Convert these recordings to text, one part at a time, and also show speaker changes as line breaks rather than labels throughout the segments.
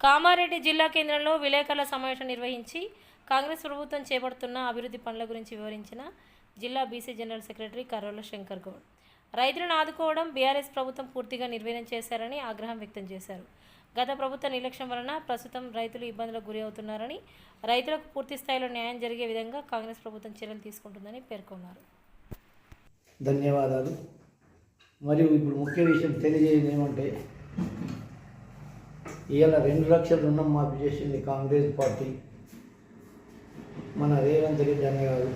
కామారెడ్డి జిల్లా కేంద్రంలో విలేకరుల సమావేశం నిర్వహించి కాంగ్రెస్ ప్రభుత్వం చేపడుతున్న అభివృద్ధి పనుల గురించి వివరించిన జిల్లా BC general secretary Karrola Shankar Goud. రైతులను ఆదుకోవడం బీఆర్ఎస్ ప్రభుత్వం పూర్తిగా నిర్వీర్యం చేశారని ఆగ్రహం వ్యక్తం చేశారు. గత ప్రభుత్వ నిర్లక్ష్యం వలన ప్రస్తుతం రైతులు ఇబ్బందులకు గురి అవుతున్నారని రైతులకు పూర్తి స్థాయిలో న్యాయం జరిగే విధంగా కాంగ్రెస్ ప్రభుత్వం చర్యలు తీసుకుంటుందని పేర్కొన్నారు.
ధన్యవాదాలు. మరియు ఇప్పుడు ముఖ్య విషయం తెలియజేయడం ఏమంటే ఇవాళ రెండు లక్షల రుణం మాఫీ చేసింది కాంగ్రెస్ పార్టీ. మన రేవంత్ రెడ్డి అన్న గారు.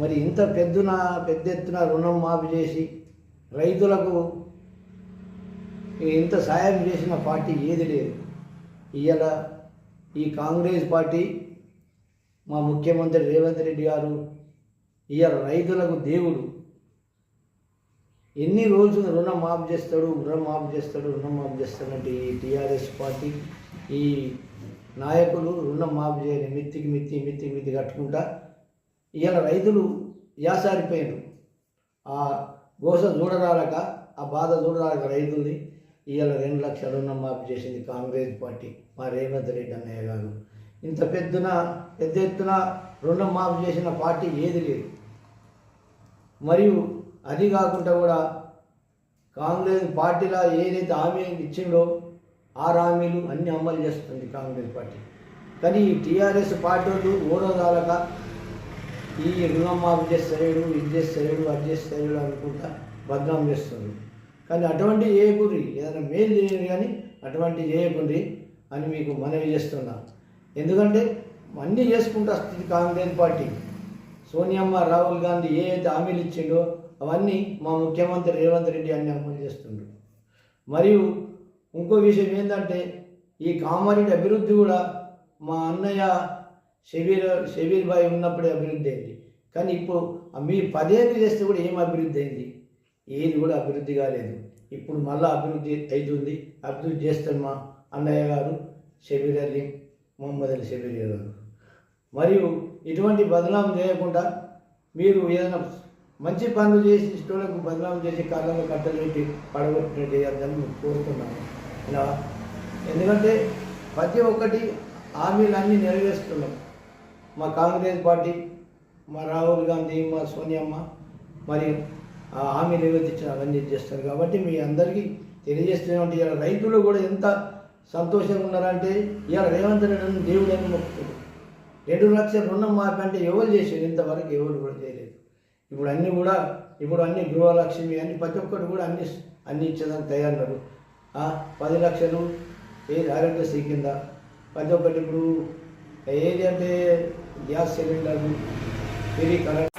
మరి ఇంత పెద్దున పెద్ద ఎత్తున రుణం మాఫీ చేసి రైతులకు ఇంత సాయం చేసిన పార్టీ ఏది లేదు. ఇవాళ ఈ కాంగ్రెస్ పార్టీ మా ముఖ్యమంత్రి రేవంత్ రెడ్డి గారు ఇవాళ రైతులకు దేవుడు. ఎన్ని రోజులు రుణం మాఫ్ చేస్తాడు రుణం మాఫ్ చేస్తాడు రుణం మాఫ్ చేస్తాడంటే ఈ టీఆర్ఎస్ పార్టీ ఈ నాయకులు రుణం మాఫ్ చేయని మిత్తికి మిత్తి మిత్తికి మిత్తి కట్టుకుంటా ఇవాళ రైతులు యాసారిపోయారు ఆ గోస చూడరాలక ఆ బాధ చూడరాలక రైతుల్ని ఇవాళ రెండు లక్షల రుణం మాఫీ చేసింది కాంగ్రెస్ పార్టీ మా రేవంత్ రెడ్డి అన్నయ్య గారు. ఇంత పెద్దన పెద్ద ఎత్తున రుణం మాఫీ చేసిన పార్టీ ఏది లేదు. మరియు అది కాకుండా కూడా కాంగ్రెస్ పార్టీలో ఏదైతే హామీ ఇచ్చిండో ఆ హామీలు అన్ని అమలు చేస్తుంది కాంగ్రెస్ పార్టీ. కానీ ఈ టీఆర్ఎస్ పార్టీ వాళ్ళు ఓడోదాలక ఈ రుణం మాఫీ చేస్తాడు ఇది చేస్తలేడు అది చేస్తలేడు అనుకుంటా బద్నాం చేస్తుంది. కానీ అటువంటి చేయకూరి ఏదైనా మేలు చేయరు కానీ అటువంటి చేయకుంది అని మీకు మనవి చేస్తున్నా. ఎందుకంటే అన్నీ చేసుకుంటూ వస్తుంది కాంగ్రెస్ పార్టీ. సోనియమ్మ రాహుల్ గాంధీ ఏ అయితే హామీలు ఇచ్చిండో అవన్నీ మా ముఖ్యమంత్రి రేవంత్ రెడ్డి అన్ని అమలు చేస్తుండ్రు మరియు ఇంకో విషయం ఏంటంటే ఈ కామారెడ్డి అభివృద్ధి కూడా మా అన్నయ్య షబీర్ షబీర్ బాయ్ ఉన్నప్పుడే అభివృద్ధి అయింది. కానీ ఇప్పుడు మీ పదేళ్ళు చేస్తే కూడా ఏం అభివృద్ధి అయింది? ఏది కూడా అభివృద్ధి కాలేదు. ఇప్పుడు మళ్ళీ అభివృద్ధి అవుతుంది అభివృద్ధి చేస్తాడు మా అన్నయ్య గారు షబీర్ అలీ మొహమ్మద్ అలీ షబీర్ గారు. మరియు ఇటువంటి బదనాం చేయకుండా మీరు ఏదైనా మంచి పనులు చేసి ఇష్టలకు బదనాం చేసి కాలంలో కట్టలు పడగొట్టినట్టు చేయాలని కోరుతున్నాను ఇలా ఎందుకంటే ప్రతి ఒక్కటి హామీలన్నీ నెరవేరుస్తున్నాం. మా కాంగ్రెస్ పార్టీ మా రాహుల్ గాంధీ మా సోనియమ్మ మరి ఆ హామీ నివేదించిన అవన్నీ చేస్తారు కాబట్టి మీ అందరికీ తెలియజేస్తున్నటువంటి ఇలా రైతులు కూడా ఎంత సంతోషంగా ఉన్నారంటే ఇవాళ రేవంత్ రెడ్డి దేవుడని మొక్కుతుంది రెండు లక్షల రుణం మాఫీ అంటే ఎవరు చేసేది ఇంతవరకు ఎవరు కూడా చేయలేదు. ఇప్పుడు అన్నీ కూడా ఇప్పుడు అన్ని గృహలక్ష్మి అన్ని ప్రతి ఒక్కరు కూడా అన్ని అన్ని ఇచ్చేదానికి తయారున్నారు. ఆ, పది లక్షలు ఏది ఆరోగ్యశ్రీ కింద. ప్రతి ఒక్కటి ఇప్పుడు ఏది అంటే గ్యాస్ సిలిండర్లు ఫ్రీ కరెంట్